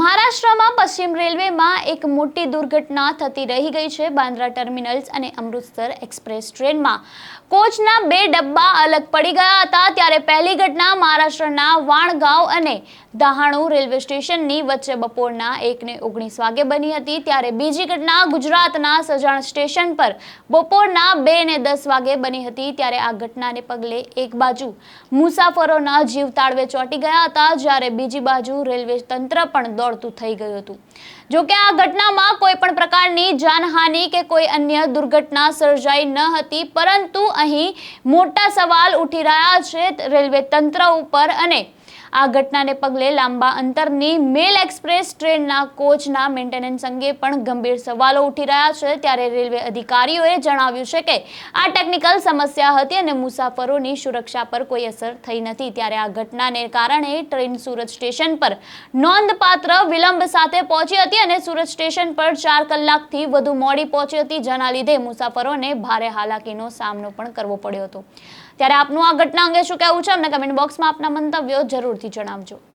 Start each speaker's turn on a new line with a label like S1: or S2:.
S1: મહારાષ્ટ્રમાં પશ્ચિમ રેલવેમાં એક મોટી દુર્ઘટના થતી રહી ગઈ છે. બાંદ્રા ટર્મિનલ્સ અને અમૃતસર એક્સપ્રેસ ટ્રેનમાં કોચના બે ડબ્બા અલગ પડી ગયા હતા. ત્યારે પહેલી ઘટના મહારાષ્ટ્રના વાણગાંવ અને દહાણુ રેલવે સ્ટેશનની વચ્ચે બપોરના એકને ઓગણીસ વાગે બની હતી. ત્યારે બીજી ઘટના ગુજરાતના સજાણ સ્ટેશન પર બપોરના બે ને દસ વાગે બની હતી. ત્યારે આ ઘટનાને પગલે એક બાજુ મુસાફરોના જીવ તાળવે ચોંટી ગયા હતા. જ્યારે બીજી બાજુ રેલવે તંત્ર પણ દોડતું થઈ ગયું હતું. જો કે આ ઘટનામાં કોઈ પણ પ્રકારની જાનહાનિ કે કોઈ અન્ય દુર્ઘટના સર્જાઈ ન હતી, પરંતુ અહીં મોટા સવાલ ઉઠી રહ્યા છે રેલવે તંત્ર ઉપર અને આ ઘટનાને પગલે લાંબા અંતરની મેલ એક્સપ્રેસ ટ્રેનના કોચના મેન્ટેનન્સ અંગે પણ ગંભીર સવાલો ઉઠી રહ્યા છે. ત્યારે રેલવે અધિકારીઓએ જણાવ્યું છે કે આ ટેકનિકલ સમસ્યા હતી અને મુસાફરોની સુરક્ષા પર કોઈ અસર થઈ નથી. ત્યારે આ ઘટનાને કારણે ટ્રેન સુરત સ્ટેશન પર નોંધપાત્ર વિલંબ સાથે પહોંચી હતી અને સુરત સ્ટેશન પર ચાર કલાકથી વધુ મોડી પહોંચી હતી, જેના લીધે મુસાફરોને ભારે હાલાકીનો સામનો પણ કરવો પડ્યો હતો. ત્યારે આપનું આ ઘટના અંગે શું કહેવું છે? અમને કમેન્ટ બોક્સમાં આપના મંતવ્યો જરૂરથી જણાવજો.